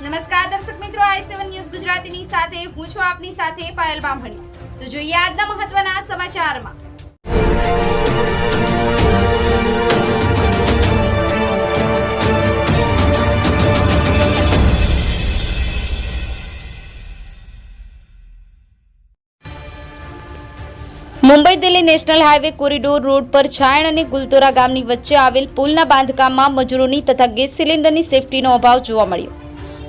નમસ્કાર, દર્શક મિત્રો, આઈ સેવન ન્યૂઝ ગુજરાતીની સાથે, હું છું આપની સાથે પાયલ બામણી. તો જોઈએ આજના મહત્વના સમાચારમાં. Mumbai Delhi national highway corridor road પર છાયણ અને ગુલતોરા ગામની વચ્ચે આવેલ પુલના બાંધકામમાં મજૂરોની તથા ગેસ સિલિન્ડરની સેફટીનો અભાવ જોવા મળ્યો.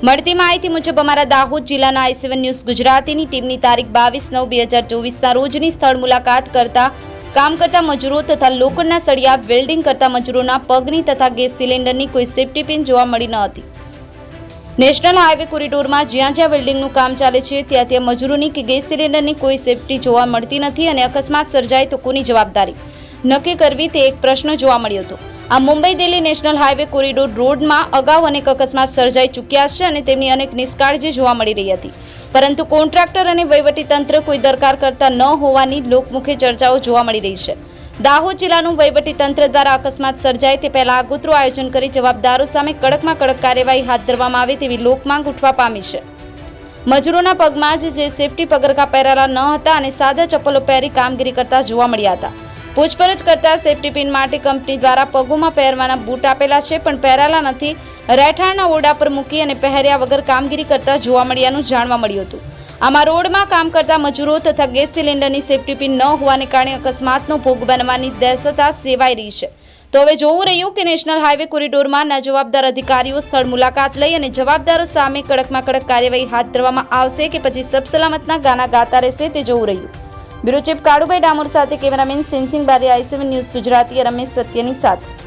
મળતી માહિતી મુજબ અમારા દાહોદ જિલ્લાના આઈ સેવન ન્યૂઝ ગુજરાતીની ટીમની તારીખ બાવીસ નવ બે હજાર ચોવીસના રોજની સ્થળ મુલાકાત કરતા, કામ કરતા મજૂરો તથા લોખંડના સળિયા, વેલ્ડિંગ કરતા મજૂરોના પગની તથા ગેસ સિલિન્ડરની કોઈ સેફટી પિન જોવા મળી ન હતી. નેશનલ હાઈવે કોરિડોરમાં જ્યાં જ્યાં વેલ્ડિંગનું કામ ચાલે છે, ત્યાં ત્યાં મજૂરોની કે ગેસ સિલિન્ડરની કોઈ સેફટી જોવા મળતી નથી અને અકસ્માત સર્જાય તો કોની જવાબદારી? નક્કી કરવી તે એક પ્રશ્ન જોવા મળ્યો હતો. આ Mumbai Delhi national highway corridor રોડમાં અગાઉ અનેક અકસ્માત સર્જાઈ ચૂક્યા છે અને તેમની અનેક નિષ્કાળજી જોવા મળી રહી હતી. પરંતુ કોન્ટ્રાક્ટર અને વહીવટીતંત્ર કોઈ દરકાર કરતા ન હોવાની લોકમુખે ચર્ચાઓ જોવા મળી રહી છે. દાહોદ જિલ્લાનું વહીવટીતંત્ર દ્વારા અકસ્માત સર્જાય તે પહેલા આગોતરું આયોજન કરી જવાબદારો સામે કડકમાં કડક કાર્યવાહી હાથ ધરવામાં આવે તેવી લોકમાંગ ઉઠવા પામી છે. મજૂરોના પગમાં જ જે સેફટી પગરખા પહેરેલા ન હતા અને સાદા ચપ્પલો પહેરી કામગીરી કરતા જોવા મળ્યા હતા. પૂછપરછ કરતા સેફટી પિન માટે કંપની દ્વારા પગોમાં પહેરવાના બૂટ આપેલા છે, પણ પહેરાલા નથી. રહેઠાણના ઓરડા પર મૂકી અને પહેર્યા વગર કામગીરી કરતા જોવા મળ્યાનું જાણવા મળ્યું હતું. આમાં રોડમાં કામ કરતા મજૂરો તથા ગેસ સિલિન્ડરની સેફટી પિન ન હોવાને કારણે અકસ્માતનો ભોગ બનવાની દહેશતા સેવાઈ રહી છે. તો હવે જોવું રહ્યું કે નેશનલ હાઈવે કોરિડોરમાં ના જવાબદાર અધિકારીઓ સ્થળ મુલાકાત લઈ અને જવાબદારો સામે કડકમાં કડક કાર્યવાહી હાથ ધરવામાં આવશે કે પછી સબસલામતના ગાના ગાતા રહેશે તે જોવું રહ્યું. બ્યુરો ચીફ કાળુભાઈ ડામોર સાથે કેમેરામેન સેન્સિંગ બારી આઈસીવી ન્યૂઝ ગુજરાતી રમેશ સત્યની સાથે.